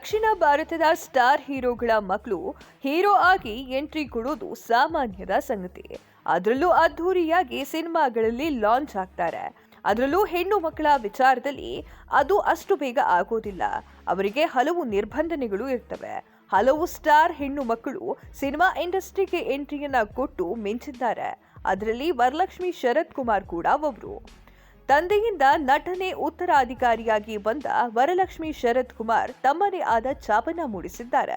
ದಕ್ಷಿಣ ಭಾರತದ ಸ್ಟಾರ್ ಹೀರೋಗಳ ಮಕ್ಕಳು ಹೀರೋ ಆಗಿ ಎಂಟ್ರಿ ಕೊಡೋದು ಸಾಮಾನ್ಯದ ಸಂಗತಿ. ಅದರಲ್ಲೂ ಅದ್ಧೂರಿಯಾಗಿ ಸಿನಿಮಾಗಳಲ್ಲಿ ಲಾಂಚ್ ಆಗ್ತಾರೆ. ಅದರಲ್ಲೂ ಹೆಣ್ಣು ಮಕ್ಕಳ ವಿಚಾರದಲ್ಲಿ ಅದು ಅಷ್ಟು ಬೇಗ ಆಗೋದಿಲ್ಲ. ಅವರಿಗೆ ಹಲವು ನಿರ್ಬಂಧನೆಗಳು ಇರ್ತವೆ. ಹಲವು ಸ್ಟಾರ್ ಹೆಣ್ಣು ಮಕ್ಕಳು ಸಿನಿಮಾ ಇಂಡಸ್ಟ್ರಿಗೆ ಎಂಟ್ರಿಯನ್ನ ಕೊಟ್ಟು ಮಿಂಚಿದ್ದಾರೆ. ಅದರಲ್ಲಿ ವರಲಕ್ಷ್ಮಿ ಶರತ್ ಕುಮಾರ್ ಕೂಡ ಒಬ್ರು. ತಂದೆಯಿಂದ ನಟನೆ ಉತ್ತರಾಧಿಕಾರಿಯಾಗಿ ಬಂದ ವರಲಕ್ಷ್ಮಿ ಶರತ್ ಕುಮಾರ್ ತಮ್ಮದೇ ಆದ ಛಾಪನ ಮೂಡಿಸಿದ್ದಾರೆ.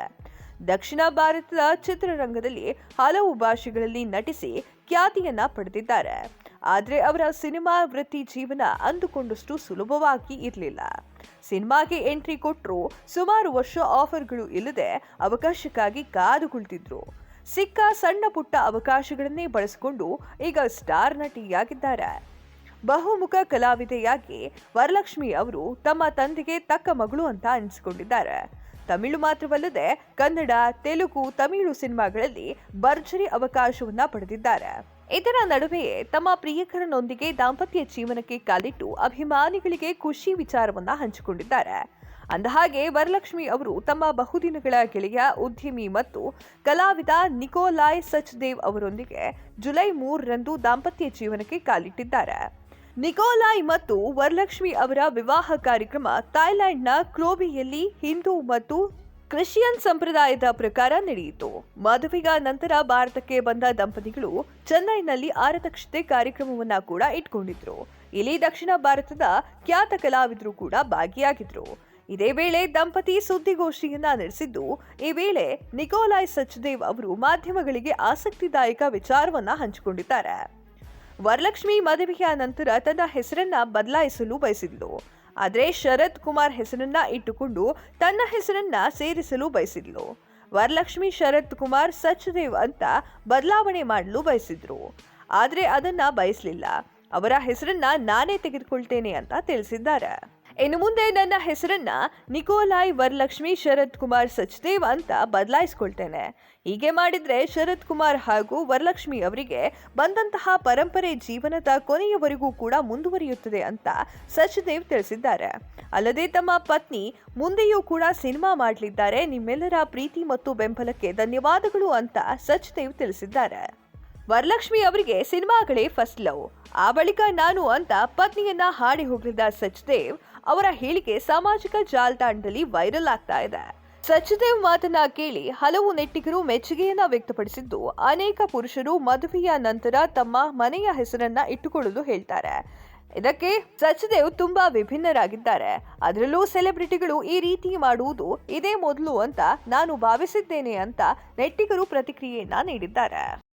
ದಕ್ಷಿಣ ಭಾರತದ ಚಿತ್ರರಂಗದಲ್ಲಿ ಹಲವು ಭಾಷೆಗಳಲ್ಲಿ ನಟಿಸಿ ಖ್ಯಾತಿಯನ್ನ ಪಡೆದಿದ್ದಾರೆ. ಆದರೆ ಅವರ ಸಿನಿಮಾ ವೃತ್ತಿ ಜೀವನ ಅಂದುಕೊಂಡಷ್ಟು ಸುಲಭವಾಗಿ ಇರಲಿಲ್ಲ. ಸಿನಿಮಾಗೆ ಎಂಟ್ರಿ ಕೊಟ್ಟರು ಸುಮಾರು ವರ್ಷ ಆಫರ್ಗಳು ಇಲ್ಲದೆ ಅವಕಾಶಕ್ಕಾಗಿ ಕಾದು ಕುಳಿತಿದ್ರು ಸಿಕ್ಕ ಸಣ್ಣ ಪುಟ್ಟ ಅವಕಾಶಗಳನ್ನೇ ಬಳಸಿಕೊಂಡು ಈಗ ಸ್ಟಾರ್ ನಟಿಯಾಗಿದ್ದಾರೆ. ಬಹುಮುಖ ಕಲಾವಿದೆಯಾಗಿ ವರಲಕ್ಷ್ಮಿ ಅವರು ತಮ್ಮ ತಂದೆಗೆ ತಕ್ಕ ಮಗಳು ಅಂತ ಅನಿಸಿಕೊಂಡಿದ್ದಾರೆ. ತಮಿಳು ಮಾತ್ರವಲ್ಲದೆ ಕನ್ನಡ, ತೆಲುಗು, ತಮಿಳು ಸಿನಿಮಾಗಳಲ್ಲಿ ಭರ್ಜರಿ ಅವಕಾಶವನ್ನ ಪಡೆದಿದ್ದಾರೆ. ಇದರ ನಡುವೆಯೇ ತಮ್ಮ ಪ್ರಿಯಕರನೊಂದಿಗೆ ದಾಂಪತ್ಯ ಜೀವನಕ್ಕೆ ಕಾಲಿಟ್ಟು ಅಭಿಮಾನಿಗಳಿಗೆ ಖುಷಿ ವಿಚಾರವನ್ನ ಹಂಚಿಕೊಂಡಿದ್ದಾರೆ. ಅಂದಹಾಗೆ, ವರಲಕ್ಷ್ಮಿ ಅವರು ತಮ್ಮ ಬಹುದಿನಗಳ ಗೆಳೆಯ ಉದ್ಯಮಿ ಮತ್ತು ಕಲಾವಿದ ನಿಕೋಲಾಯ್ ಸಚ್ದೇವ್ ಅವರೊಂದಿಗೆ ಜುಲೈ ಮೂರರಂದು ದಾಂಪತ್ಯ ಜೀವನಕ್ಕೆ ಕಾಲಿಟ್ಟಿದ್ದಾರೆ. ನಿಕೋಲಾಯ್ ಮತ್ತು ವರಲಕ್ಷ್ಮಿ ಅವರ ವಿವಾಹ ಕಾರ್ಯಕ್ರಮ ಥಾಯ್ಲೆಂಡ್ನ ಕ್ರೋಬಿಯಲ್ಲಿ ಹಿಂದೂ ಮತ್ತು ಕ್ರಿಶ್ಚಿಯನ್ ಸಂಪ್ರದಾಯದ ಪ್ರಕಾರ ನಡೆಯಿತು. ಮದುವೆಗ ನಂತರ ಭಾರತಕ್ಕೆ ಬಂದ ದಂಪತಿಗಳು ಚೆನ್ನೈನಲ್ಲಿ ಆರತಕ್ಷತೆ ಕಾರ್ಯಕ್ರಮವನ್ನ ಕೂಡ ಇಟ್ಕೊಂಡಿದ್ರು. ಇಲ್ಲಿ ದಕ್ಷಿಣ ಭಾರತದ ಖ್ಯಾತ ಕಲಾವಿದರು ಕೂಡ ಭಾಗಿಯಾಗಿದ್ರು. ಇದೇ ವೇಳೆ ದಂಪತಿ ಸುದ್ದಿಗೋಷ್ಠಿಯನ್ನ ನಡೆಸಿದ್ದು, ಈ ವೇಳೆ ನಿಕೋಲಾಯ್ ಸಚ್ದೇವ್ ಅವರು ಮಾಧ್ಯಮಗಳಿಗೆ ಆಸಕ್ತಿದಾಯಕ ವಿಚಾರವನ್ನ ಹಂಚಿಕೊಂಡಿದ್ದಾರೆ. ವರಲಕ್ಷ್ಮಿ ಮದುವೆಯ ನಂತರ ತನ್ನ ಹೆಸರನ್ನ ಬದಲಾಯಿಸಲು ಬಯಸಿದ್ಲು. ಆದರೆ ಶರತ್ ಕುಮಾರ್ ಹೆಸರನ್ನ ಇಟ್ಟುಕೊಂಡು ತನ್ನ ಹೆಸರನ್ನ ಸೇರಿಸಲು ಬಯಸಿದ್ಲು. ವರಲಕ್ಷ್ಮಿ ಶರತ್ ಕುಮಾರ್ ಸಚ್ದೇವ್ ಅಂತ ಬದಲಾವಣೆ ಮಾಡಲು ಬಯಸಿದ್ರು. ಆದರೆ ಅದನ್ನ ಬಯಸಲಿಲ್ಲ. ಅವರ ಹೆಸರನ್ನ ನಾನೇ ತೆಗೆದುಕೊಳ್ತೇನೆ ಅಂತ ತಿಳಿಸಿದ್ದಾರೆ. ಇನ್ನು ಮುಂದೆ ನನ್ನ ಹೆಸರನ್ನ ನಿಕೋಲಾಯ್ ವರಲಕ್ಷ್ಮಿ ಶರತ್ ಕುಮಾರ್ ಸಚ್ದೇವ್ ಅಂತ ಬದಲಾಯಿಸ್ಕೊಳ್ತೇನೆ. ಹೀಗೆ ಮಾಡಿದ್ರೆ ಶರತ್ ಕುಮಾರ್ ಹಾಗೂ ವರಲಕ್ಷ್ಮಿ ಅವರಿಗೆ ಬಂದಂತಹ ಪರಂಪರೆ ಜೀವನದ ಕೊನೆಯವರೆಗೂ ಕೂಡ ಮುಂದುವರಿಯುತ್ತದೆ ಅಂತ ಸಚ್ದೇವ್ ತಿಳಿಸಿದ್ದಾರೆ. ಅಲ್ಲದೆ ತಮ್ಮ ಪತ್ನಿ ಮುಂದೆಯೂ ಕೂಡ ಸಿನಿಮಾ ಮಾಡಲಿದ್ದಾರೆ. ನಿಮ್ಮೆಲ್ಲರ ಪ್ರೀತಿ ಮತ್ತು ಬೆಂಬಲಕ್ಕೆ ಧನ್ಯವಾದಗಳು ಅಂತ ಸಚ್ದೇವ್ ತಿಳಿಸಿದ್ದಾರೆ. ವರಲಕ್ಷ್ಮಿ ಅವರಿಗೆ ಸಿನಿಮಾಗಳೇ ಫಸ್ಟ್ ಲವ್ ಆ ಬಳಿಕ ನಾನು ಅಂತ ಪತ್ನಿಯನ್ನ ಹಾಡಿ ಹೋಗಿದ್ದ ಸಚ್ದೇವ್ ಅವರ ಹೇಳಿಕೆ ಸಾಮಾಜಿಕ ಜಾಲತಾಣದಲ್ಲಿ ವೈರಲ್ ಆಗ್ತಾ ಇದೆ. ಸಚ್ದೇವ್ ಮಾತನ್ನ ಕೇಳಿ ಹಲವು ನೆಟ್ಟಿಗರು ಮೆಚ್ಚುಗೆಯನ್ನ ವ್ಯಕ್ತಪಡಿಸಿದ್ದು, ಅನೇಕ ಪುರುಷರು ಮದುವೆಯ ನಂತರ ತಮ್ಮ ಮನೆಯ ಹೆಸರನ್ನ ಇಟ್ಟುಕೊಳ್ಳಲು ಹೇಳ್ತಾರೆ. ಇದಕ್ಕೆ ಸಚ್ದೇವ್ ತುಂಬಾ ವಿಭಿನ್ನರಾಗಿದ್ದಾರೆ. ಅದರಲ್ಲೂ ಸೆಲೆಬ್ರಿಟಿಗಳು ಈ ರೀತಿ ಮಾಡುವುದು ಇದೇ ಮೊದಲು ಅಂತ ನಾನು ಭಾವಿಸಿದ್ದೇನೆ ಅಂತ ನೆಟ್ಟಿಗರು ಪ್ರತಿಕ್ರಿಯೆಯನ್ನ ನೀಡಿದ್ದಾರೆ.